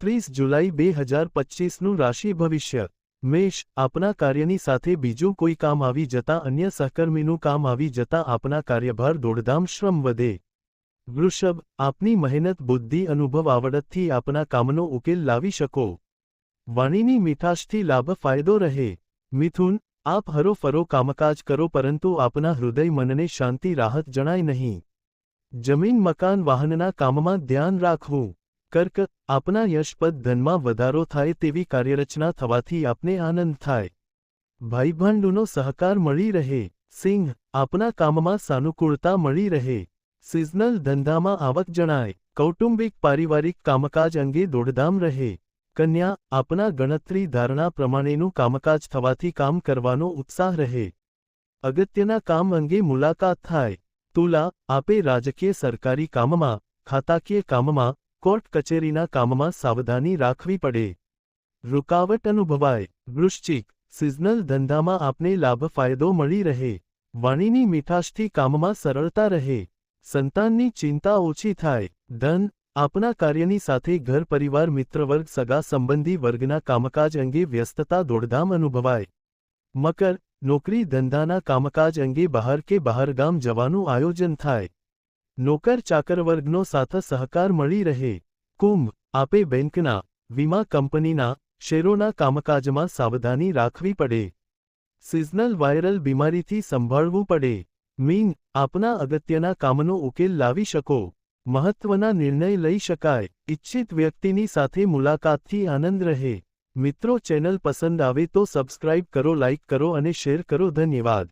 ત્રીસ જુલાઈ બે હજાર પચીસનું રાશિ ભવિષ્ય. મેષ, આપના કાર્યની સાથે બીજું કોઈ કામ આવી જતા અન્ય સહકર્મીનું કામ આવી જતા આપના કાર્યભાર દોડધામ શ્રમ વધે. વૃષભ, આપની મહેનત, બુદ્ધિ, અનુભવ આવડતથી આપના કામનો ઉકેલ લાવી શકો. વાણીની મીઠાશથી લાભ ફાયદો રહે. મિથુન, આપ હરોફરો કામકાજ કરો પરંતુ આપના હૃદય મનને શાંતિ રાહત જણાય નહીં. જમીન, મકાન, વાહનના કામમાં ધ્યાન રાખવું. કર્ક, આપના યશપદ ધનમાં વધારો થાય તેવી કાર્યરચના થવાથી આપને આનંદ થાય. ભાઈભાંડુનો સહકાર મળી રહે. સિંહ, આપના કામમાં સાનુકૂળતા મળી રહે. સિઝનલ ધંધામાં આવક જણાય. કૌટુંબિક પારિવારિક કામકાજ અંગે દોડધામ રહે. કન્યા, આપના ગણતરી ધારણા પ્રમાણેનું કામકાજ થવાથી કામ કરવાનો ઉત્સાહ રહે. અગત્યના કામ અંગે મુલાકાત થાય. તુલા, આપે રાજકીય સરકારી કામમાં, ખાતાકીય કામમાં કોર્ટ કચેરીના કામમાં સાવધાની રાખવી પડે. રૂકાવટ અનુભવાય. વૃશ્ચિક. સિઝનલ ધંધામાં આપને લાભ ફાયદો મળી રહે. વાણીની મીઠાશથી કામમાં સરળતા રહે. સંતાનની ચિંતા ઓછી થાય. ધન, આપના કાર્યની સાથે ઘર પરિવાર મિત્રવર્ગ સગા સંબંધી વર્ગના કામકાજ અંગે વ્યસ્તતા દોડધામ અનુભવાય. મકર. નોકરી ધંધાના કામકાજ અંગે બહાર કે બહારગામ જવાનું આયોજન થાય. નોકર ચાકર વર્ગનો સાથ સહકાર મળી રહે. કુંભ, આપે બેંકના, વીમા કંપનીના, શેરોના કામકાજમાં સાવધાની રાખવી પડે. સિઝનલ વાયરલ બીમારીથી સંભાળવું પડે. મીન, આપના અગત્યના કામનો ઉકેલ લાવી શકો. મહત્વના નિર્ણય લઈ શકાય. ઇચ્છિત વ્યક્તિની સાથે મુલાકાતથી આનંદ રહે. મિત્રો ચેનલ પસંદ આવે તો સબસ્ક્રાઇબ કરો, લાઇક કરો અને શેર કરો. ધન્યવાદ.